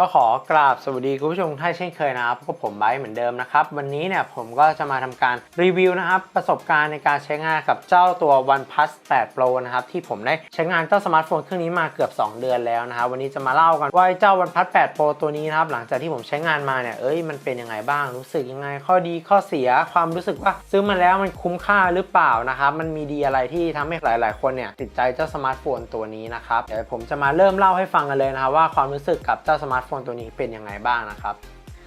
ก็ขอกราบสวัสดีคุณผู้ชมท่านเช่นเคยนะครับกับผมไบร์เหมือนเดิมนะครับ วันนี้เนี่ยผมก็จะมาทำการรีวิวนะครับ ประสบการณ์ในการใช้งานกับเจ้าตัว OnePlus 8 Pro นะครับ ที่ผมได้ใช้งานเจ้าสมาร์ทโฟนเครื่องนี้มาเกือบ 2 เดือนแล้วนะครับวันนี้จะมาเล่ากันว่าเจ้า OnePlus 8 Pro ตัวนี้นะครับหลังจากที่ผมใช้งานมาเนี่ยเอ้ยมันเป็นยังไงบ้างรู้สึกยังไง ข้อดีข้อเสียความรู้สึกว่าซื้อมาแล้วมันคุ้มค่าหรือเปล่านะครับมันมีดีอะไรที่ทำให้หลาย ๆ คนเนี่ยติดใจเจ้าสมาร์ทโฟนตัวนี้นะครับเดี๋ยวผมจะมาเริ่มเล่าให้ฟังกันเลยนะครับว่าความรู้สึกกับเจ้าสมาร์ทโฟนตัวนี้เป็นยังไงบ้างนะครับ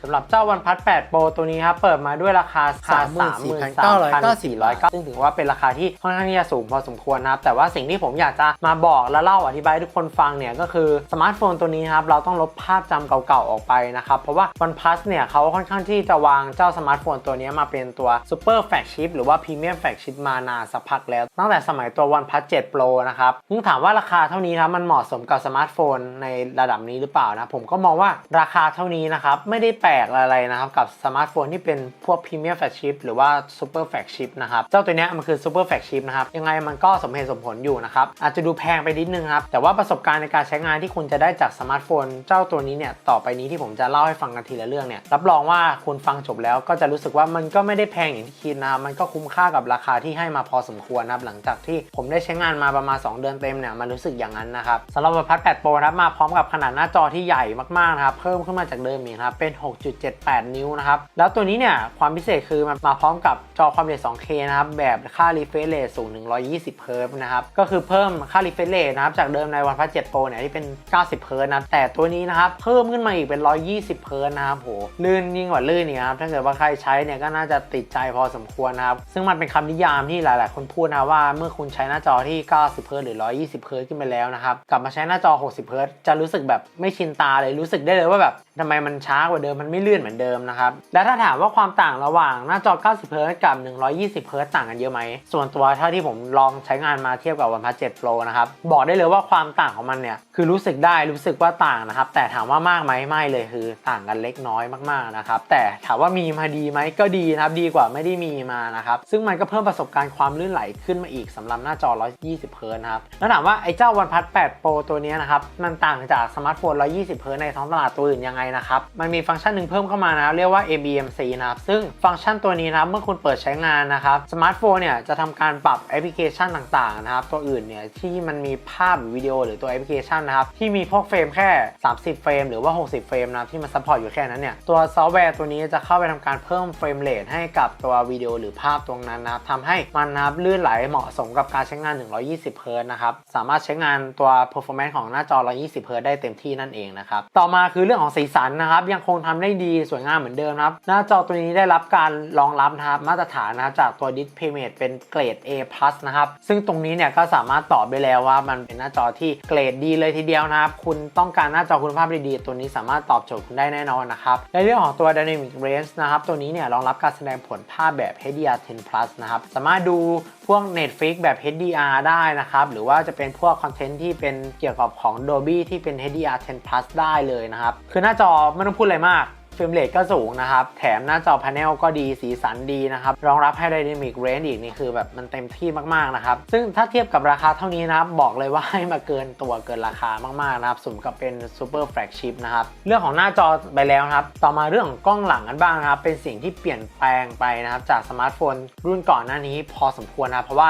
สำหรับเจ้า OnePlus 8 Pro ตัวนี้ครับเปิดมาด้วยราคา 34,400ซึ่งถือว่าเป็นราคาที่ค่อนข้างที่จะสูงพอสมควรนะครับ แต่ว่าสิ่งที่ผมอยากจะมาบอกและเล่าอธิบายให้ทุกคนฟังเนี่ยก็คือสมาร์ทโฟนตัวนี้ครับเราต้องลบภาพจำเก่าๆออกไปนะครับ เพราะว่า OnePlus เนี่ยเขาค่อนข้างที่จะวางเจ้าสมาร์ทโฟนตัวนี้มาเป็นตัว Super Flagship หรือว่า Premium Flagship มานานสักพักแล้ว ตั้งแต่สมัยตัว OnePlus 7 Pro นะครับซึ่งถามว่าราคาเท่านี้ครับมันเหมาะสมกับสมาร์ทโฟนในระดับนี้หรือเปล่านะผมก็มองว่าราคาเท่านี้นะครับไม่ได้แปลกอะไรนะครับกับสมาร์ทโฟนที่เป็นพวก Premium Flagship หรือว่า Super Flagship นะครับเจ้าตัวนี้มันคือ Super Flagship นะครับยังไงมันก็สมเหตุสมผลอยู่นะครับอาจจะดูแพงไปนิดนึงครับแต่ว่าประสบการณ์ในการใช้งานที่คุณจะได้จากสมาร์ทโฟน เจ้าตัวนี้เนี่ยต่อไปนี้ที่ผมจะเล่าให้ฟังกันทีละเรื่องเนี่ยรับรองว่าคุณฟังจบแล้วก็จะรู้สึกว่ามันก็ไม่ได้แพงอย่างที่คิดนะครับมันก็คุ้มค่ากับราคาที่ให้มาพอสมควรนะครับหลังจากที่ผมได้ใช้งานมาประมาณ 2 เดือนเต็มเนี่ยมันรู้สึกอย่างนั้นนะครับสำหรับ OnePlus 8 Pro นะครับมาพร้อมกับขนาดหน้าจอที่ใหญ่มากๆนะครับเพิ่มขึ้นมาจากเดิมอีกครับเป็น6.78 นิ้วนะครับ แล้วตัวนี้เนี่ยความพิเศษคือมันมาพร้อมกับจอความละเอียด 2K นะครับ แบบค่า refresh rate สูง 120 Hz นะครับ ก็คือเพิ่มค่า refresh rate นะครับ จากเดิมใน OnePlus 7 Pro เนี่ยที่เป็น 90 Hz นะ แต่ตัวนี้นะครับเพิ่มขึ้นมาอีกเป็น 120 Hz นะครับโหลื่นยิ่งกว่าลื่นนี่ครับ ถ้าเกิดว่าใครใช้เนี่ยก็น่าจะติดใจพอสมควรนะครับ ซึ่งมันเป็นคำนิยามที่หลายๆ คนพูดนะว่าเมื่อคุณใช้หน้าจอที่ 90 Hz หรือ 120 Hz ขึ้นไปแล้วนะครับ กลับมาใช้หน้าจอ 60 Hz จะรู้สึกแบบไม่ชินตาเลย รู้สึกได้เลยว่าแบบทำไมมันช้ากว่าเดิมมันไม่ลื่นเหมือนเดิมนะครับ และถ้าถามว่าความต่างระหว่างหน้าจอ 90 Hz กับ 120 Hz ต่างกันเยอะไหม ส่วนตัวเท่าที่ผมลองใช้งานมาเทียบกับ OnePlus 7 Pro นะครับ บอกได้เลยว่าความต่างของมันเนี่ย คือรู้สึกได้รู้สึกว่าต่างนะครับ แต่ถามว่ามากไหมไม่เลยคือต่างกันเล็กน้อยมากๆนะครับ แต่ถามว่ามีมาดีไหมก็ดีนะครับ ดีกว่าไม่ได้มีมานะครับ ซึ่งมันก็เพิ่มประสบการณ์ความลื่นไหลขึ้นมาอีกสำหรับหน้าจอ 120 Hz นะครับ แล้วถามว่าไอ้เจ้า OnePlus 8 Pro ตัวนี้นะครับ มันต่างจากสมาร์ทโฟน 120 Hz ในท้องตลาดตัวอื่นยังไงนะครับ มันมีฟังก์ชันนึ่งเพิ่มเข้ามานะเรียกว่า ABMC นะครับซึ่งฟังก์ชันตัวนี้นะเมื่อคุณเปิดใช้งานนะครับสมาร์ทโฟนเนี่ยจะทำการปรับแอปพลิเคชันต่างๆนะครับตัวอื่นเนี่ยที่มันมีภาพหรือวิดีโอหรือตัวแอปพลิเคชันนะครับที่มีพวกเฟรมแค่ 30 เฟรมหรือว่า 60 เฟรมนะที่มันซัพพอร์ตอยู่แค่นั้นเนี่ยตัวซอฟต์แวร์ตัวนี้จะเข้าไปทำการเพิ่มเฟรมเรทให้กับตัววิดีโอหรือภาพตรงนั้นนะครับทำให้มันนะครับลื่นไหลเหมาะสมกับการใช้งาน 120เฮิร์ตนะครับสามารถใช้งานตัว performance ของหน้าจอ 120เฮิร์ตได้เต็มที่นั่นเองนะครับต่อมาคือเรื่องของสีสันนะครับยังคงทำได้ดีสวยงามเหมือนเดิมนะครับ หน้าจอตัวนี้ได้รับการรองรับนะครับมาตรฐานนะครับจากตัว Display เป็นเกรด A+ นะครับซึ่งตรงนี้เนี่ยก็สามารถตอบได้แล้วว่ามันเป็นหน้าจอที่เกรดดีเลยทีเดียวนะครับ คุณต้องการหน้าจอคุณภาพดีๆ ตัวนี้สามารถตอบโจทย์คุณได้แน่นอนนะครับในเรื่องของตัว Dynamic Range นะครับตัวนี้เนี่ยรองรับการแสดงผลภาพแบบ HDR10 Plus นะครับสามารถดูพวก Netflix แบบ HDR ได้นะครับ หรือว่าจะเป็นพวกคอนเทนต์ที่เป็นเกี่ยวกับของ Dolby ที่เป็น HDR10 Plus ได้เลยนะครับ คือหน้าจอไม่ต้องพูดอะไรมาก ฟรมเรทก็สูงนะครับ แถมหน้าจอพาเนลก็ดีสีสันดีนะครับ รองรับให้ Dynamic Range อีกนี่คือแบบมันเต็มที่มากๆนะครับ ซึ่งถ้าเทียบกับราคาเท่านี้นะครับ บอกเลยว่าให้มาเกินตัวเกินราคามากๆนะครับ สมกับเป็น Super Flagship นะครับ เรื่องของหน้าจอไปแล้วครับ ต่อมาเรื่องของกล้องหลังกันบ้างนะครับ เป็นสิ่งที่เปลี่ยนแปลงไปนะครับจากสมาร์ทโฟนรุ่นก่อนหน้านี้พอสมควรนะเพราะว่า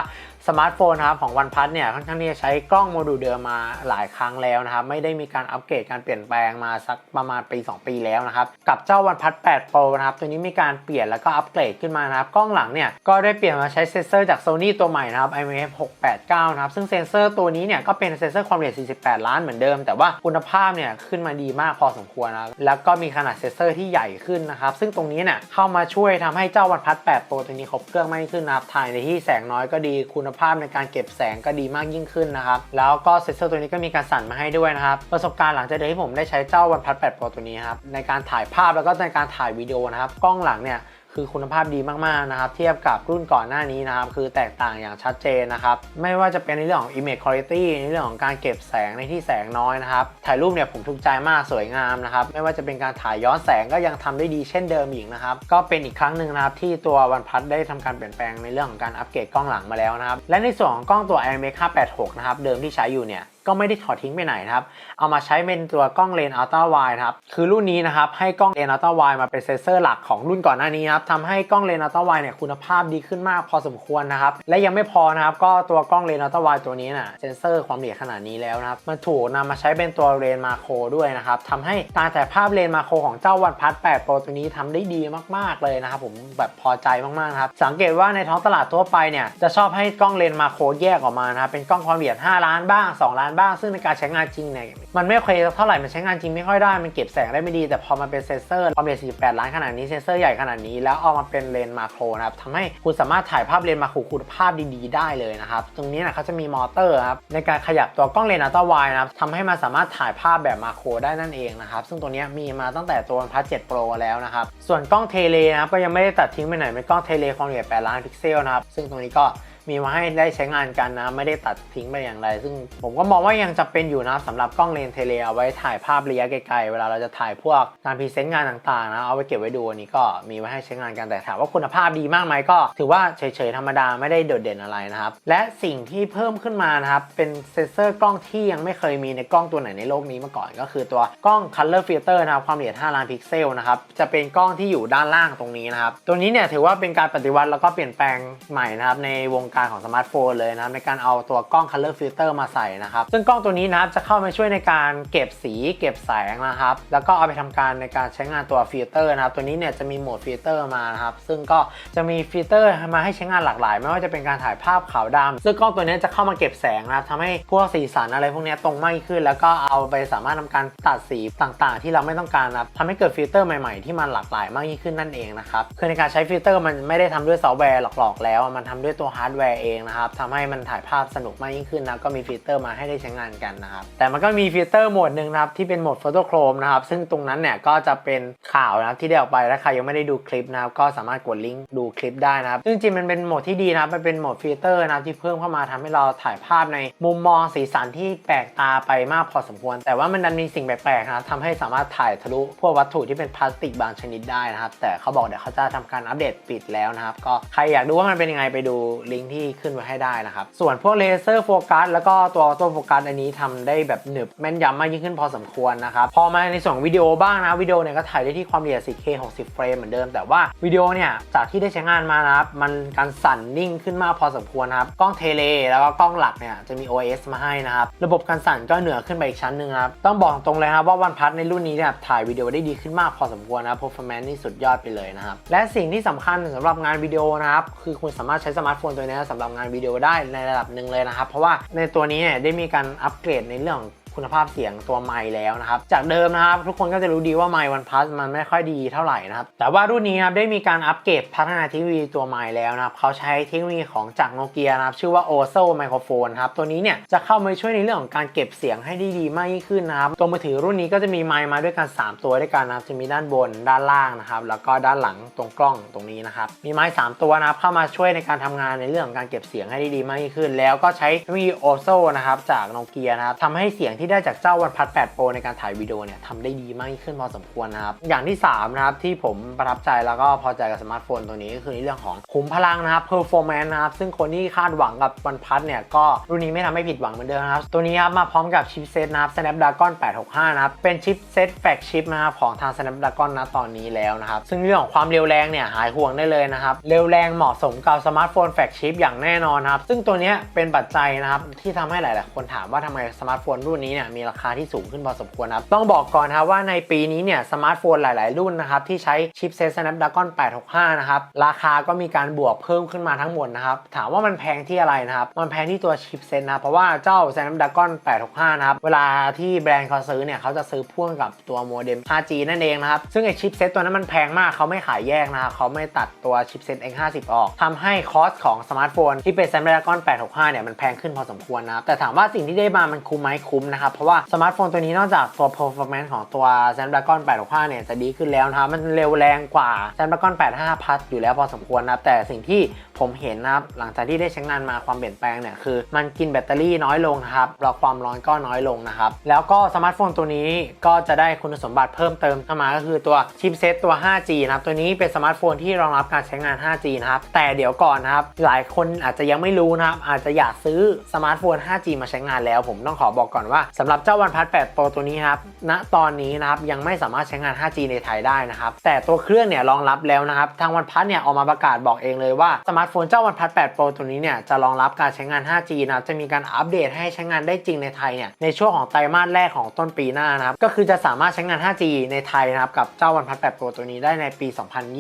สมาร์ทโฟนนะครับของ OnePlus เนี่ยค่อนข้างที่จะใช้กล้องโมดูลเดิมมาหลายครั้งแล้วนะครับ ไม่ได้มีการอัปเกรดการเปลี่ยนแปลงมาสักประมาณปี 2 ปีแล้วนะครับ กับเจ้า OnePlus 8 Pro นะครับ ตัวนี้มีการเปลี่ยนแล้วก็อัปเกรดขึ้นมานะครับ กล้องหลังเนี่ยก็ได้เปลี่ยนมาใช้เซนเซอร์จาก Sony ตัวใหม่นะครับ IMF 689 นะครับ ซึ่งเซนเซอร์ตัวนี้เนี่ยก็เป็นเซนเซอร์ความละเอียด 48 ล้านเหมือนเดิม แต่ว่าคุณภาพเนี่ยขึ้นมาดีมากพอสมควรนะแล้วก็มีขนาดเซนเซอร์ที่ใหญ่ขึ้นนะครับซึ่งตรงนี้เนี่ยเข้ามาช่วยทำให้เจ้า OnePlus 8 Pro ตัวนี้ครบเครื่องมากขึ้นนะครับถ่ายในที่แสงน้อยก็ดีคุณภาพในการเก็บแสงก็ดีมากยิ่งขึ้นนะครับ แล้วก็เซนเซอร์ตัวนี้ก็มีการสั่นมาให้ด้วยนะครับ ประสบการณ์หลังจากที่ผมได้ใช้เจ้าวันพัท8 Pro ตัวนี้ครับในการถ่ายภาพแล้วก็ในการถ่ายวิดีโอนะครับกล้องหลังเนี่ย คือคุณภาพดีมากๆนะครับเทียบกับรุ่นก่อนหน้านี้นะครับคือแตกต่างอย่างชัดเจนนะครับไม่ว่าจะเป็นในเรื่องของ image quality ในเรื่องของการเก็บแสงในที่แสงน้อยนะครับถ่ายรูปเนี่ยผมถูกใจมากสวยงามนะครับไม่ว่าจะเป็นการถ่ายย้อนแสงก็ยังทำได้ดีเช่นเดิมอีกนะครับก็เป็นอีกครั้งหนึ่งนะครับที่ตัว OnePlus ได้ทำการเปลี่ยนแปลงในเรื่องของการอัปเกรดกล้องหลังมาแล้วนะครับและในส่วนของกล้องตัว IMX 586นะครับเดิมที่ใช้อยู่เนี่ย ก็ไม่ได้ถอดทิ้งไปไหนนะครับ เอามาใช้เป็นตัวกล้องเลนส์อัลตร้าไวนะครับ คือรุ่นนี้นะครับให้กล้องเลนส์อัลตร้าไวมาเป็นเซนเซอร์หลักของรุ่นก่อนหน้านี้นครับทำให้กล้องเลนส์อัลตร้าไวเนี่ยคุณภาพดีขึ้นมากพอสมควรนะครับ และยังไม่พอนะครับก็ตัวกล้องเลนส์อัลตร้าไวตัวนี้น่ะเซนเซอร์ความละเอียดขนาดนี้แล้วนะครับมันถูกนำมาใช้เป็นตัวเลนส์มาโครด้วยนะครับทำให้การถ่ายภาพเลนส์มาโครของเจ้าวันพัท8 Pro ตัวนี้ทำได้ดีมากๆเลยนะครับผมแบบพอใจมากๆครับสังเกตว่าในท้องตลาดทั่วไปเนี่ยจะชอบให้กล้องเลนส์มาโครแยกออกมานะครับเป็นกล้องความละเอียด 5 ล้านบ้าง 2 ล้านบ้าง ซึ่งในการใช้งานจริงเนี่ยมันไม่โอเคเท่าไหร่มันใช้งานจริงไม่ค่อยได้มันเก็บแสงได้ไม่ดี แต่พอมันเป็นเซนเซอร์ความละเอียด48 ล้านขนาดนี้เซนเซอร์ใหญ่ขนาดนี้แล้วเอามาเป็นเลนมาโครนะครับทำให้คุณสามารถถ่ายภาพเลนมาโครคุณภาพดีๆ ได้เลยนะครับตรงนี้นะเขาจะมีมอเตอร์ครับในการขยับตัวกล้องเลนส์อัลตร้าไวนะครับทำให้มันสามารถถ่ายภาพแบบมาโครได้นั่นเองนะครับซึ่งตัวนี้มีมาตั้งแต่ตัวพัท7 Pro แล้วนะครับส่วนกล้องเทเลนะครับก็ยังไม่ได้ตัดทิ้งไปไหนเป็นกล้องเทเลความละเอียด8ล้านพิกเซลนะครับซึ่งตรงนี้ก็ มีมาให้ได้ใช้งานกันนะ ไม่ได้ตัดทิ้งไปอย่างไร ซึ่งผมก็มองว่ายังจำเป็นอยู่นะสำหรับกล้องเลนเทเลเอาไว้ถ่ายภาพระยะไกลๆ เวลาเราจะถ่ายพวกการพรีเซนต์งานต่างๆนะเอาไว้เก็บไว้ดูอันนี้ก็มีไว้ให้ใช้งานกันแต่ถามว่าคุณภาพดีมากไหมก็ ถือว่าเฉยๆธรรมดาไม่ได้โดดเด่นอะไรนะครับและสิ่งที่เพิ่มขึ้นมานะครับเป็นเซนเซอร์กล้องที่ยังไม่เคยมีในกล้องตัวไหนในโลกนี้มาก่อน ก็คือตัวกล้อง Color Filter นะครับความละเอียด 5 ล้านพิกเซลนะครับจะเป็นกล้องที่อยู่ด้านล่างตรงนี้นะครับตัวนี้เนี่ยถือว่าเป็นการปฏิวัติแล้วก็เปลี่ยนแปลงใหม่นะครับในวงการของสมาร์ทโฟนเลยนะครับในการเอาตัวกล้อง Color Filter มาใส่นะครับ ซึ่งกล้องตัวนี้นะครับจะเข้ามาช่วยในการเก็บสีเก็บแสงนะครับ แล้วก็เอาไปทำการในการใช้งานตัวฟิลเตอร์นะครับ ตัวนี้เนี่ยจะมีโหมดฟิลเตอร์มานะครับ ซึ่งก็จะมีฟิลเตอร์มาให้ใช้งานหลากหลาย ไม่ว่าจะเป็นการถ่ายภาพขาวดำซึ่งกล้องตัวนี้จะเข้ามาเก็บแสงนะครับทำให้พวกสีสันอะไรพวกนี้ตรงมากขึ้น แล้วก็เอาไปสามารถทำการตัดสีต่างๆ ที่เราไม่ต้องการนะครับทำให้เกิดฟิลเตอร์ใหม่ๆ ที่มันหลากหลายมากยิ่งขึ้นนั่นเองนะครับคือในการใช้ฟิลเตอร์มันไม่ได้ทำด้วยซอฟต์แวร์หลอกๆแล้ว มันทำด้วยตัวฮาร์ดแวร์เองนะครับทำให้มันถ่ายภาพสนุกมากยิ่งขึ้นนะก็มีฟิลเตอร์มาให้ได้ใช้งานกันนะครับแต่มันก็มีฟิลเตอร์โหมดหนึ่งนะครับที่เป็นโหมดโฟโตโครมนะครับซึ่งตรงนั้นเนี่ยก็จะเป็นข่าวนะครับที่ได้ออกไปถ้าใครยังไม่ได้ดูคลิปนะครับก็สามารถกดลิงก์ดูคลิปได้นะครับซึ่งจริงมันเป็นโหมดที่ดีนะครับมันเป็นโหมดฟิลเตอร์นะครับที่เพิ่มเข้ามาทำให้เราถ่ายภาพในมุมมองสีสันที่แปลกตาไปมากพอสมควร แต่ว่ามันดันมีสิ่งแปลกๆนะครับทำให้สามารถถ่ายทะลุพวกวัตถุที่เป็นพลาสติกบางชนิดได้นะครับแต่เขาบอกเดี๋ยวเขาจะทำการอัปเดตปิดแล้วนะครับก็ใครอยากดูว่ามันเป็นยังไงไปดูลิงก์ที่ขึ้นไว้ให้ได้นะครับ ส่วนพวกเลเซอร์โฟกัสแล้วก็ตัวออโต้โฟกัสอันนี้ทำได้แบบหนึบแม่นยำมากยิ่งขึ้นพอสมควรนะครับ พอมาในส่วนวิดีโอบ้างนะวิดีโอเนี่ยก็ถ่ายได้ที่ความละเอียด 4K 60 เฟรมเหมือนเดิม แต่ว่าวิดีโอเนี่ยจากที่ได้ใช้งานมานะครับมันการสั่นนิ่งขึ้นมากพอสมควรครับกล้องเทเลแล้วก็กล้องหลักเนี่ยจะมี OS มาให้นะครับระบบการสั่นก็เหนือขึ้นไปอีกชั้นหนึ่งครับต้องบอกตรงเลยครับว่าวันพัทในรุ่นนี้เนี่ยถ่ายวิดีโอได้ดีขึ้นมากพอสมควรนะ performance นี่สุดยอดไปเลยนะครับและสิ่งที่สำคัญสำหรับงานวิดีโอนะครับคือคุณสามารถใช้สมาร์ทโฟนตัวนี้สำหรับงานวิดีโอได้ในระดับหนึ่งเลยนะครับ เพราะว่าในตัวนี้เนี่ยได้มีการอัปเกรดในเรื่องของ คุณภาพเสียงตัวไมค์แล้วนะครับ จากเดิมนะครับ ทุกคนก็จะรู้ดีว่าไมค์วันพัสมันไม่ค่อยดีเท่าไหร่นะครับ แต่ว่ารุ่นนี้ครับได้มีการอัปเกรดพัฒนาเทคโนโลยีตัวไมค์แล้วนะครับ เขาใช้เทคโนโลยีของจากโนเกียนะครับ ชื่อว่า Oso Microphone ครับ ตัวนี้เนี่ยจะเข้ามาช่วยในเรื่องของการเก็บเสียงให้ได้ดีมากยิ่งขึ้นนะครับ ตัวมือถือรุ่นนี้ก็จะมีไมค์มาด้วยกัน 3 ตัวด้วยกันนะครับ จะมีด้านบน ด้านล่างนะครับ แล้วก็ด้านหลังตรงกล้องตรงนี้นะครับ มีไมค์3ตัวนะครับ เข้ามาช่วยในการทำงานในเรื่องของการเก็บเสียงให้ได้ดีมากยิ่งขึ้น แล้วก็ใช้เทคโนโลยี Oso นะครับจากโนเกียนะครับทำให้เสียงที่ได้จากเจ้าวันพัด8 Pro ในการถ่ายวิดีโอเนี่ยทำได้ดีมากขึ้นพอสมควรนะครับ อย่างที่ 3 นะครับ ที่ผมประทับใจแล้วก็พอใจกับสมาร์ทโฟนตัวนี้ก็คือในเรื่องของขุมพลังนะครับ performance นะครับ ซึ่งคนที่คาดหวังกับวันพัดเนี่ยก็รุ่นนี้ไม่ทำให้ผิดหวังเหมือนเดิมนะครับ ตัวนี้ครับมาพร้อมกับชิปเซตนะครับ Snapdragon 865 นะครับ เป็นชิปเซตแฟกชิปนะครับของทาง Snapdragon นะตอนนี้แล้วนะครับ ซึ่งเรื่องของความเร็วแรงเนี่ยหายห่วงได้เลยนะครับ เร็วแรงเหมาะสมกับสมาร์ทโฟนแฟกชิปอย่างแน่นอนครับ ซึ่งตัวนี้เป็นปัจจัยนะครับที่ทำให้หลาย ๆ คนถามว่าทำไมสมาร์ทโฟนรุ่นนี้เนี่ยมีราคาที่สูงขึ้นพอสมควรครับ ต้องบอกก่อนนะว่าในปีนี้เนี่ยสมาร์ทโฟนหลาย ๆ รุ่นนะครับที่ใช้ชิปเซต Snapdragon 865 นะครับ ราคาก็มีการบวกเพิ่มขึ้นมาทั้งหมดนะครับ ถามว่ามันแพงที่อะไรนะครับ มันแพงที่ตัวชิปเซตนะเพราะว่าเจ้า Snapdragon 865 นะครับ เวลาที่แบรนด์เขาซื้อเนี่ยเขาจะซื้อพ่วงกับตัวโมเด็ม 5G นั่นเองนะครับ ซึ่งไอชิปเซตตัวนั้นมันแพงมากเขาไม่ขายแยกนะครับเขาไม่ตัดตัวชิปเซต X50 ออกทำให้คอสของสมาร์ทโฟนที่เป็น Snapdragon 865 เนี่ยมันแพงขึ้นพอสมควรนะครับแต่ถามว่าสิ่งที่ได้มามันคุ้มไหมคุ้มนะครับ เพราะว่าสมาร์ทโฟนตัวนี้นอกจากตัว performance ของตัว Snapdragon 865 เนี่ยจะดีขึ้นแล้วนะครับ มันเร็วแรงกว่า Snapdragon 85 Plus อยู่แล้วพอสมควรนะครับ แต่สิ่งที่ผมเห็นนะครับ หลังจากที่ได้ใช้งานมาความเปลี่ยนแปลงเนี่ยคือ มันกินแบตเตอรี่น้อยลงนะครับรอความร้อนก็น้อยลงนะครับ แล้วก็สมาร์ทโฟนตัวนี้ก็จะได้คุณสมบัติเพิ่มเติมเข้ามาก็คือตัวชิปเซตตัว 5G นะครับ ตัวนี้เป็นสมาร์ทโฟนที่รองรับการใช้งาน 5G นะครับ แต่เดี๋ยวก่อนนะครับ หลายคนอาจจะยังไม่รู้นะครับ อาจจะอยากซื้อสมาร์ทโฟน 5G มาใช้งานแล้ว ผมต้องขอบอกก่อนว่าสำหรับเจ้า OnePlus 8 Pro ตัวนี้ครับณตอนนี้นะครับยังไม่สามารถใช้งาน 5G ในไทยได้นะครับแต่ตัวเครื่องเนี่ยรองรับแล้วนะครับทาง OnePlus เนี่ยออกมาประกาศบอกเองเลยว่าสมาร์ทโฟนเจ้า OnePlus 8 Pro ตัวนี้เนี่ยจะรองรับการใช้งาน 5G นะครับจะมีการอัปเดตให้ใช้งานได้จริงในไทยเนี่ยในช่วงของไตรมาสแรกของต้นปีหน้านะครับก็คือจะสามารถใช้งาน 5G ในไทยนะครับกับเจ้า OnePlus 8 Pro ตัวนี้ได้ในปี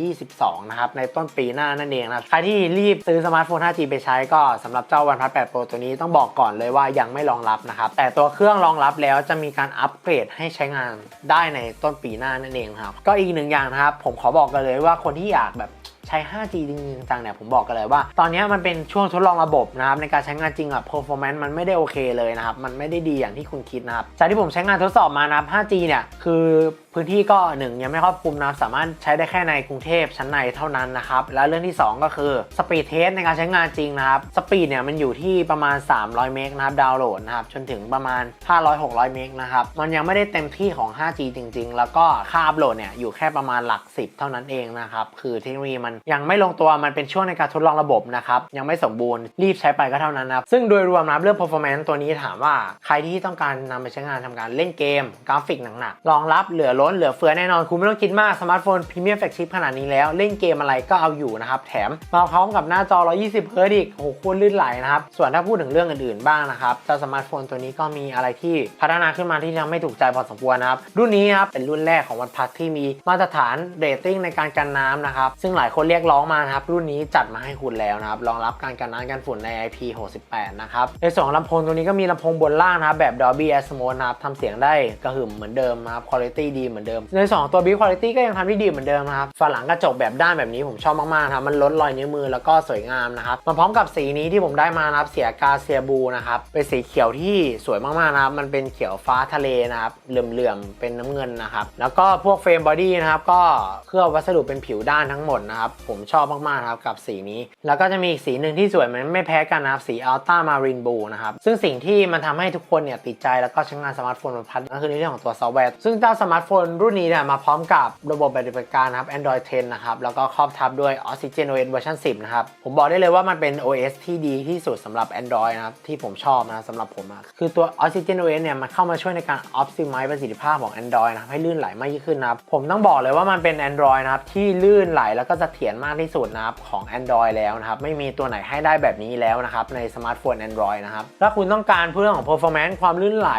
2022 นะครับในต้นปีหน้านั่นเองนะคใครที่รีบซื้อสมาร์ทโฟน 5G ไปใช้ก็สำหรับเจ้า OnePlus 8 Pro ตัวนี้ต้องบอกก่อนเลยว่ายังไม่รองรับนะครับแต่ตัวเครื่องรองรับแล้วจะมีการอัปเกรดให้ใช้งานได้ในต้นปีหน้านั่นเองครับ ก็อีกหนึ่งอย่างนะครับ ผมขอบอกกันเลยว่าคนที่อยากแบบใช้ 5G จริงๆจังเนี่ยผมบอกกันเลยว่า ตอนนี้มันเป็นช่วงทดลองระบบนะครับในการใช้งานจริงอะ performance มันไม่ได้โอเคเลยนะครับ มันไม่ได้ดีอย่างที่คุณคิดนะครับจากที่ผมใช้งานทดสอบมานะครับ 5G เนี่ยคือพื้นที่ก็หนึ่งยังไม่ครอบคลุมนะสามารถใช้ได้แค่ในกรุงเทพชั้นในเท่านั้นนะครับ และเรื่องที่ 2 ก็คือสปีดเทสในการใช้งานจริงนะครับสปีดเนี่ยมันอยู่ที่ประมาณ 300 เมกนะครับดาวน์โหลดนะครับจนถึงประมาณ 500-600 เมกนะครับมันยังไม่ได้เต็มที่ของ 5G จริง ๆ แล้วก็ค่าอัพโหลดเนี่ยอยู่แค่ประมาณหลัก 10 เท่านั้นเองนะครับคือเทคโนโลยีมันยังไม่ลงตัวมันเป็นช่วงในการทดลองระบบนะครับยังไม่สมบูรณ์รีบใช้ไปก็เท่านั้นนะครับซึ่งโดยรวมนะครับเรื่อง performance ตัวนี้ถามว่าใครที่ต้องการนำไปใช้งานทำการเล่นเกมกราฟิกหนักๆรองรับเหลือล้นเหลือเฟือแน่นอนคุณไม่ต้องคิดมากสมาร์ทโฟนพรีเมียมแฟลกชิพขนาดนี้แล้ว เล่นเกมอะไรก็เอาอยู่นะครับแถมมาพร้อมกับหน้าจอ 120เฮิร์ตอีกโอ้โหโคตรลื่นไหลนะครับส่วนถ้าพูดถึงเรื่องอื่นๆบ้างนะครับเจ้าสมาร์ทโฟนตัวนี้ก็มีอะไรที่พัฒนาขึ้นมาที่ยังไม่ถูกใจพอสมควรนะครับรุ่นนี้ครับเป็นรุ่นแรกของวันพัทที่มีมาตรฐานเรตติ้งในการกันน้ำนะครับซึ่งหลายคนเรียกร้องมานะครับรุ่นนี้จัดมาให้คุณแล้วนะครับรองรับการกันน้ำกันฝุ่นใน IP68 นะครับในส่วนของลำโพงตัวนี้ก็มีลำโพงบนล่างนะครับแบบ Dolby Atmos นะครับทำเสียงได้กระหึ่มเหมือนเดิมนะครับคุณภาพดีเหมือนเดิม ในสองตัว Build Quality ก็ยังทำได้ดีเหมือนเดิมนะครับฝาหลังกระจกแบบด้านแบบนี้ผมชอบมากๆนะครับมันลดรอยนิ้วมือแล้วก็สวยงามนะครับมาพร้อมกับสีนี้ที่ผมได้มานะครับเสียกาเซียบูนะครับเป็นสีเขียวที่สวยมากๆนะครับมันเป็นเขียวฟ้าทะเลนะครับเหลื่อมๆเป็นน้ำเงินนะครับแล้วก็พวกเฟรมบอดี้นะครับก็เคลือบวัสดุเป็นผิวด้านทั้งหมดนะครับผมชอบมากๆครับกับสีนี้ แล้วก็จะมีอีกสีหนึ่งที่สวยมือนไม่แพ้กันนะครับสีอัลต้ามารินบูนะครับซึ่งสิ่งที่มันทำให้ทุกคนเนี่ยติดใจแล้วก็ใช้งานสมาร์ทโฟนมันพัดก็คือในเรื่องของตัวซอฟต์แวร์ซึ่งเจ้าสมาร์ทโฟนรุ่นนี้เนี่ยมาพร้อมกับระบบปฏิบัติการนะครับ Android 10 นะครับ แล้วก็ครอบทับด้วย Oxygen OS เวอร์ชัน10 นะครับ ผมบอกได้เลยว่ามันเป็น OS ที่ดีที่สุดสำหรับ Android นะครับ ที่ผมชอบนะสำหรับผมอะคือตัว Oxygen OS เนี่ยมันเข้ามาช่วยในการ optimize ประสิทธิภาพของ Android นะครับให้ลื่นไหลมากยิ่งขึ้นนะครับ ผมต้องบอกเลยว่ามันเป็น Android นะครับที่ลื่นไหลแล้วก็เสถียรมากที่สุดนะครับของ Android แล้วนะครับไม่มีตัวไหนให้ได้แบบนี้แล้วนะครับในสมาร์ทโฟน Android นะครับถ้าคุณต้องการเรื่องของ performance ความลื่นไหล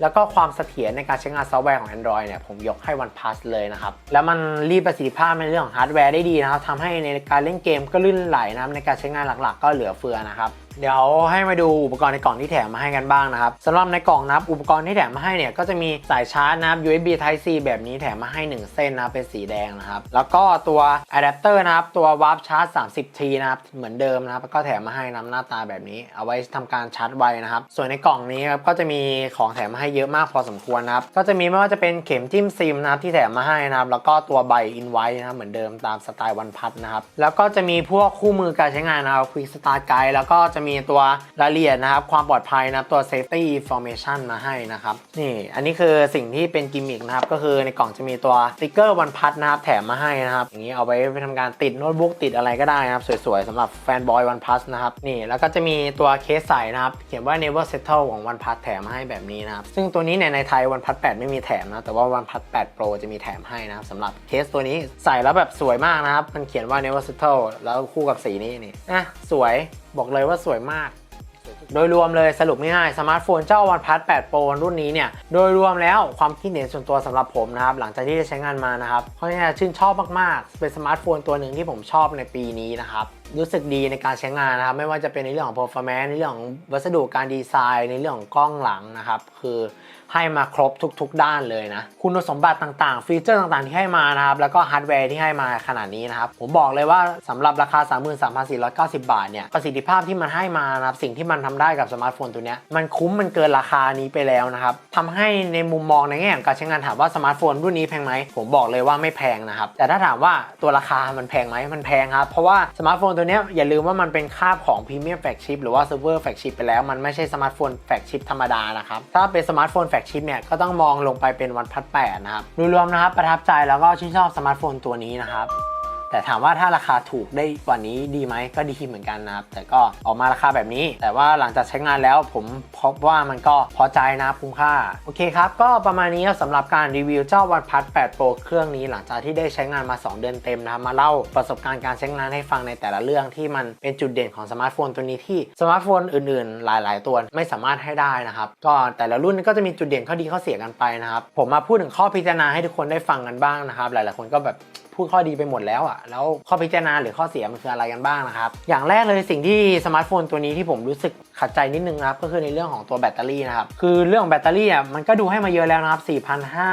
แล้วก็ความเสถียรในการใช้งานซอฟต์แวร์ของ Android เนี่ยผมยกให้ OnePlus เลยนะครับ แล้วมันรีบประสิทธิภาพในเรื่องของฮาร์ดแวร์ได้ดีนะครับทำให้ในการเล่นเกมก็ลื่นไหลนะครับในการใช้งานหลักๆ ก็เหลือเฟือนะครับ เดี๋ยวให้มาดูอุปกรณ์ในกล่องที่แถมมาให้กันบ้างนะครับสำหรับในกล่องนะครับอุปกรณ์ที่แถมมาให้เนี่ยก็จะมีสายชาร์จนะครับ USB Type C แบบนี้แถมมาให้ 1 เส้นนะเป็นสีแดงนะครับแล้วก็ตัวอะแดปเตอร์นะครับตัววาร์ปชาร์จ 30T นะครับเหมือนเดิมนะครับก็แถมมาให้นำหน้าตาแบบนี้ เอาไว้ทำการชาร์จไวนะครับส่วนในกล่องนี้ครับก็จะมีของแถมมาให้เยอะมากพอสมควรนะครับก็จะมีไม่ว่าจะเป็นเข็มจิ้มซิมนะครับที่แถมมาให้นะครับแล้วก็ตัวใบอินไว้นะครับเหมือนเดิมตามสไตล์วันพัทนะครับแล้วก็จะมีพวกคู่มือการใช้งานนะครับ Quick Start Guide แล้วก็จะมีีตัวรายละเอียดนะครับ ความปลอดภัยนะครับตัว safety information มาให้นะครับ นี่ อันนี้คือสิ่งที่เป็นกิมมิคนะครับ ก็คือในกล่องจะมีตัวสติกเกอร์วันพัทนะครับ แถมมาให้นะครับ อย่างนี้เอาไว้ไปทำการติดโน้ตบุ๊กติดอะไรก็ได้นะครับ สวยๆสำหรับแฟนบอยวันพัทนะครับ นี่ แล้วก็จะมีตัวเคสใส่นะครับ เขียนว่า never settle ของวันพัทแถมมาให้แบบนี้นะครับ ซึ่งตัวนี้เนี่ยในไทยวันพัท8ไม่มีแถมนะ แต่ว่าวันพัท8 Pro จะมีแถมให้นะครับสำหรับเคสตัวนี้ใส่แล้วแบบสวยมากนะครับ มันเขียนว่า never settle แล้วคู่กับสีนี้นี่นะสวยบอกเลยว่าสวยมาก โดยรวมเลยสรุปง่ายๆสมาร์ทโฟนเจ้า OnePlus 8 Pro รุ่นนี้เนี่ย โดยรวมแล้วความคิดเห็นส่วนตัวสำหรับผมนะครับ หลังจากที่ได้ใช้งานมานะครับเพราะนี่ชื่นชอบมากๆ เป็นสมาร์ทโฟนตัวหนึ่งที่ผมชอบในปีนี้นะครับรู้สึกดีในการใช้งานนะครับ ไม่ว่าจะเป็นในเรื่องของ performance ในเรื่องของวัสดุการดีไซน์ ในเรื่องของกล้องหลังนะครับ คือ ให้มาครบทุก ๆ ด้านเลยนะ คุณสมบัติต่างๆ ฟีเจอร์ต่างๆ ที่ให้มานะครับ แล้วก็ฮาร์ดแวร์ที่ให้มาขนาดนี้นะครับ ผมบอกเลยว่าสำหรับราคา 33,490 บาทเนี่ย ประสิทธิภาพที่มันให้มานะครับ สิ่งที่มันทำได้กับสมาร์ทโฟนตัวเนี้ยมันคุ้มมันเกินราคานี้ไปแล้วนะครับทำให้ในมุมมองในแง่ของการใช้งานถามว่าสมาร์ทโฟนรุ่นนี้แพงไหม ผมบอกเลยว่าไม่แพงนะครับ แต่ถ้าถามว่าตัวราคามันแพงไหมมันแพงครับ เพราะว่าสมาร์ทโฟนตัวเนี้ยอย่าลืมว่ามันเป็นคาบของพรีเมียมแฟกชิพหรือว่าเซิร์ฟเวอร์แฟกชิพไปแล้ว มันไม่ใช่สมาร์ทโฟนแฟกชิพธรรมดานะครับ ถ้าเป็นสมาร์ทโฟนแฟกชิปเนี่ยก็ต้องมองลงไปเป็นวันพัด8นะครับรวมๆนะครับประทับใจแล้วก็ชื่นชอบสมาร์ทโฟนตัวนี้นะครับ แต่ถามว่าถ้าราคาถูกได้กว่านี้ดีไหมก็ดีเหมือนกันนะครับ แต่ก็ออกมาราคาแบบนี้ แต่ว่าหลังจากใช้งานแล้วผมพบว่ามันก็พอใจนะคุ้มค่า โอเคครับ ก็ประมาณนี้ครับสำหรับการรีวิวเจ้า OnePlus 8 Pro เครื่องนี้หลังจากที่ได้ใช้งานมา 2 เดือนเต็มนะครับมาเล่าประสบการณ์การใช้งานให้ฟังในแต่ละเรื่องที่มันเป็นจุดเด่นของสมาร์ทโฟนตัวนี้ที่สมาร์ทโฟนอื่นๆ หลาย ๆ ตัวไม่สามารถให้ได้นะครับก็แต่ละรุ่นก็จะมีจุดเด่นข้อดีข้อเสียกันไปนะครับผมมาพูดถึงข้อพิจารณาให้ทุกคนได้ฟังกันบ้างนะครับ หลายๆคนก็แบบ พูดข้อดีไปหมดแล้วอะ่ะแล้วข้อพิจารณาหรือข้อเสียมันคืออะไรกันบ้างนะครับ อย่างแรกเลยสิ่งที่สมาร์ทโฟนตัวนี้ที่ผมรู้สึกขัดใจนิดนึงนะครับ ก็คือในเรื่องของตัวแบตเตอรี่นะครับ คือเรื่องของแบตเตอรี่อะมันก็ดูให้มาเยอะแล้วนะครับ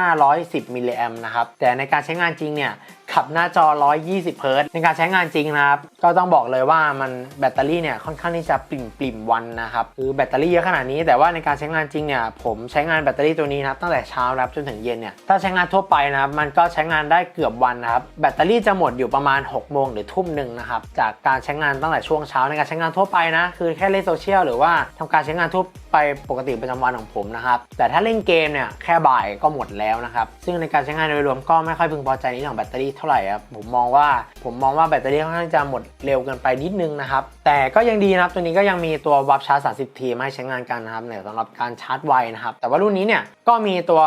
4,510 มิลลิแอมนะครับ แต่ในการใช้งานจริงเนี่ย ขับหน้าจอ 120 เฮิร์ตซ์ในการใช้งานจริงนะครับ ก็ต้องบอกเลยว่ามันแบตเตอรี่เนี่ยค่อนข้างที่จะปริ่มปริ่มๆวันนะครับคือแบตเตอรี่เยอะขนาดนี้แต่ว่าในการใช้งานจริงเนี่ยผมใช้งานแบตเตอรี่ตัวนี้นะครับตั้งแต่เช้านะครับจนถึงเย็นเนี่ยถ้าใช้งานทั่วไปนะครับมันก็ใช้งานได้เกือบวันนะครับแบตเตอรี่จะหมดอยู่ประมาณ 6 โมงหรือทุ่มหนึ่งนะครับจากการใช้งานตั้งแต่ช่วงเช้าในการใช้งานทั่วไปนะคือแค่เล่นโซเชียลหรือว่าทำการใช้งานทั่วไปปกติประจำวันของผมนะครับแต่ถ้าเล่นเกมเนี่ยแค่บ่ายก็หมดแล้วนะครับซึ่งในการใช้งานโดยรวมก็ไม่ค่อยพึงพอใจในเรื่องของแบตเตอรี่เท่าไหร่ครับผมมองว่าผมมองว่าแบตเตอรี่ค่อนข้างจะหมดเร็วเกินไปนิดนึงนะครับ แต่ก็ยังดีนะครับ ตัวนี้ก็ยังมีตัววับชาร์จ 30ทีมาให้ใช้งานกันนะครับเนี่ยสำหรับการชาร์จไวนะครับ แต่ว่ารุ่นนี้เนี่ยก็มีตัว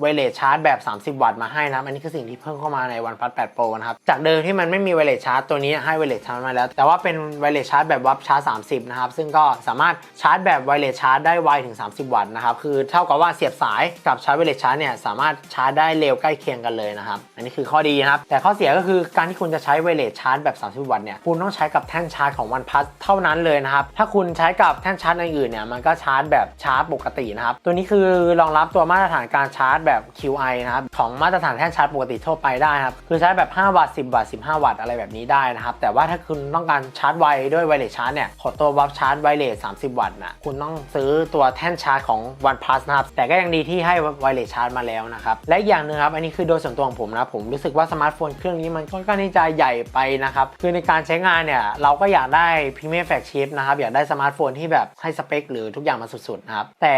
ไวเลสชาร์จแบบ 30 วัตต์มาให้นะครับ อันนี้คือสิ่งที่เพิ่มเข้ามาใน OnePlus 8 Pro นะครับ จากเดิมที่มันไม่มีไวเลสชาร์จตัวนี้ให้ไวเลสชาร์จมาแล้ว แต่ว่าเป็นไวเลสชาร์จแบบวับชาร์จ 30 นะครับ ซึ่งก็สามารถชาร์จแบบไวเลสชาร์จได้ไวถึง 30 วัตต์นะครับ คือเท่ากับว่าเสียบสายกับชาร์จไวเลสชาร์จเนี่ยสามารถชาร์จได้เร็วใกล้เคียงกันเลยนะครับ อันนี้คือข้อดีนะครับ แต่ข้อเสียก็คือการที่คุณจะใช้ไวเลสชาร์จแบบ 30 วัตต์เนี่ยคุณต้องใช้กับแท่นชาร์จของ OnePlus เท่านั้นเลยนะครับ ถ้าคุณใช้กับแท่นชาร์จอื่นๆเนี่ยมันก็ชาร์จแบบชาร์จปกตินะครับ ตัวนี้คือรองรับตัวมาตรฐานการชาร์จแบบ QI นะครับของมาตรฐานแท่นชาร์จปกติทั่วไปได้ครับคือใช้แบบ 5 วัตต์ 10 วัตต์ 15 วัตต์อะไรแบบนี้ได้นะครับ แต่ว่าถ้าคุณต้องการชาร์จไวด้วยไวเลสชาร์จเนี่ยขอตัววับชาร์จไวเลส30 วัตต์นะคุณต้องซื้อตัวแท่นชาร์จของ OnePlus นะครับแต่ก็ยังดีที่ให้ไวเลสชาร์จมาแล้วนะครับและอีกอย่างหนึ่งครับอันนี้คือโดยส่วนตัวของผมนะผมรู้สึกว่าสมาร์ทโฟนเครื่องนี้มันค่อนข้างที่จะใหญ่ไปนะครับ คือในการใช้งานเนี่ยเราก็อยากได้พรีเมียมแฟกชิพนะครับ อยากได้สมาร์ทโฟนที่แบบให้สเปคหรือทุกอย่างมาสุดๆนะครับ แต่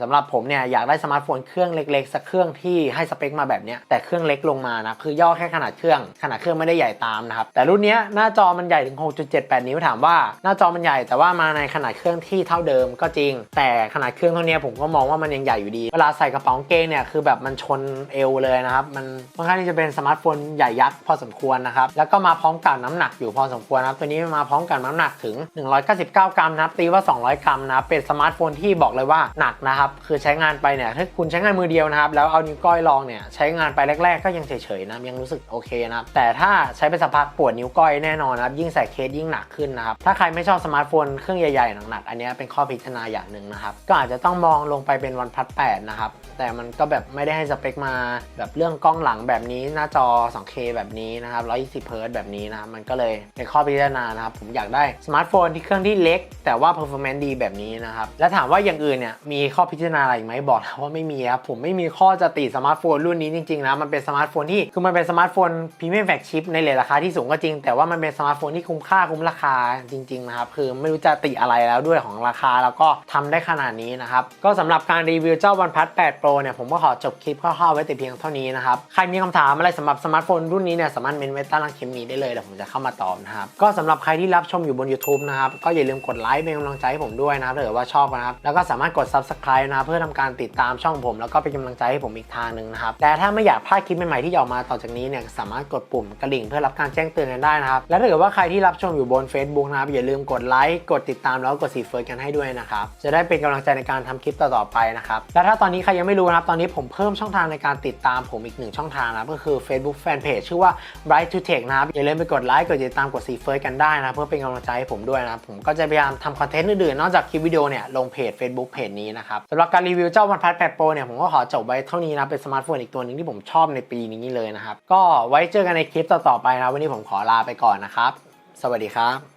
สำหรับผมเนี่ยอยากได้สมาร์ทโฟนเครื่องเล็กๆสักเครื่องที่ให้สเปคมาแบบเนี้ยแต่เครื่องเล็กลงมานะคือย่อแค่ขนาดเครื่อง ขนาดเครื่องไม่ได้ใหญ่ตามนะครับแต่รุ่นนี้หน้าจอมันใหญ่ถึง 6.78 นิ้วถามว่าหน้าจอมันใหญ่แต่ว่ามาในขนาดเครื่องที่เท่าเดิมก็จริง แต่ขนาดเครื่องเท่านี้ผมก็มองว่ามันยังใหญ่อยู่ดี เวลาใส่กระเป๋าเกงเนี่ยคือแบบมันชนเอวเลยนะครับมันค่อนข้างที่จะเป็นสมาร์ทโฟนใหญ่ยักษ์พอสมควรนะครับ แล้วก็มาพร้อมกับน้ำหนักอยู่พอสมควรนะครับ ตัวนี้มาพร้อมกับน้ำหนักถึง 199 กรัมนะครับ ตีว่า 200 กรัมนะ เป็นสมาร์ทโฟนที่บอกเลยว่าหนักนะครับ คือใช้งานไปเนี่ย ถ้าคุณใช้งานมือเดียวนะครับ แล้วเอานิ้วก้อยลองเนี่ย ใช้งานไปแรก ๆ ก็ยังเฉยๆนะ ยังรู้สึกโอเคนะครับ แต่ถ้าใช้ไปสักพักปวดนิ้วก้อยแน่นอนนะครับ ยิ่งใส่เคสยิ่งหนักขึ้นนะครับ ถ้าใครไม่ชอบสมาร์ทโฟนเครื่องใหญ่ๆหนักๆ อันนี้เป็นข้อพิจารณาอย่างหนึ่งนะครับ ก็อาจจะต้องมองลงไปเป็นวันพัด8นะครับ แต่มันก็แบบไม่ได้ให้สเปคมาแบบเรื่องกล้องหลังแบบนี้หน้าจอ 2K แบบนี้นะครับ 120เฮิรต์แบบนี้นะครับมันก็เลยเป็นข้อพิจารณานะครับ ผมอยากได้สมาร์ทโฟนที่เครื่องที่เล็ก แต่ว่า performance ดีแบบนี้นะครับ แล้วถามว่าอย่างอื่นเนี่ยมีข้อพิจารณาอะไรไหมบอกแล้วว่าไม่มีครับผมไม่มีข้อจะติสมาร์ทโฟนรุ่นนี้จริงๆนะมันเป็นสมาร์ทโฟนที่คือมันเป็นสมาร์ทโฟนพรีเมียมแฟกชิพในเลทราคาที่สูงก็จริง แต่ว่ามันเป็นสมาร์ทโฟนที่คุ้มค่าคุ้มราคาจริงๆนะครับคือไม่รู้จะติอะไรแล้วด้วยของราคาแล้วก็ทำได้ขนาดนี้นะครับก็สำหรับการรีวิวเจ้า OnePlus 8 Pro เนี่ยผมก็ขอจบคลิปคร่าวๆไว้แต่เพียงเท่านี้นะครับใครมีคำถามอะไรสำหรับสมาร์ทโฟนรุ่นนี้เนี่ยสามารถเมนไว้ใต้ล่างคลิปนี้ได้เลยเดี๋ยวผมจะเข้ามาตอบนะครับก็สำหรับใครที่รับชมอยู่บน YouTube นะครับก็อย่าลืมกดไลค์เป็นกำลังใจให้ผมด้วยนะครับถ้าเกิดว่าชอบนะครับแล้วก็สามารถกด Subscribe นะครับเพื่อทำการติดตามช่องผม แล้วก็เป็นกำลังใจให้ผมอีกทางหนึ่งนะครับแต่ถ้าไม่อยากพลาดคลิปใหม่ๆที่จะออกมาต่อจากนี้เนี่ยสามารถกดปุ่มกระดิ่งเพื่อรับการแจ้งเตือนกันได้นะครับและถ้าเกิดว่าใครที่รับชมอยู่บน Facebook นะครับอย่าลืมกดไลค์กดติดตามแล้วกดสีเฟิร์สกันให้ด้วยนะครับจะได้เป็นกำลังใจในการทำคลิปต่อๆไปนะครับและถ้าตอนนี้ใครยังไม่รู้นะครับตอนนี้ผมเพิ่มช่องทางในการติดตามผมอีกหนึ่งช่องทางนะก็คือ Facebook Fanpage ชื่อว่า Bright to Tech นะครับอย่าลืมไปกดไลค์กดติดตามกดซีเฟิร์สกันได้นะเพื่อเป็นกำลังใจให้ผมด้วยนะผมก็จะพยายามทำคอนเทนต์อื่นๆ นอกจากคลิปวิดีโอเนี่ยลงเพจ Facebook เพจนี้นะครับสำหรับการรีวิวเจ้า OnePlus 8 Pro เนี่ยผมก็ขอจบไว้เท่านี้นะเป็นสมาร์ทโฟนอีกตัวหนึ่งที่ผมชอบในปีนี้เลยนะครับก็ไว้เจอกันในคลิปต่อๆไปนะวันนี้ผมขอลาไปก่อนนะครับสวัสดีครับ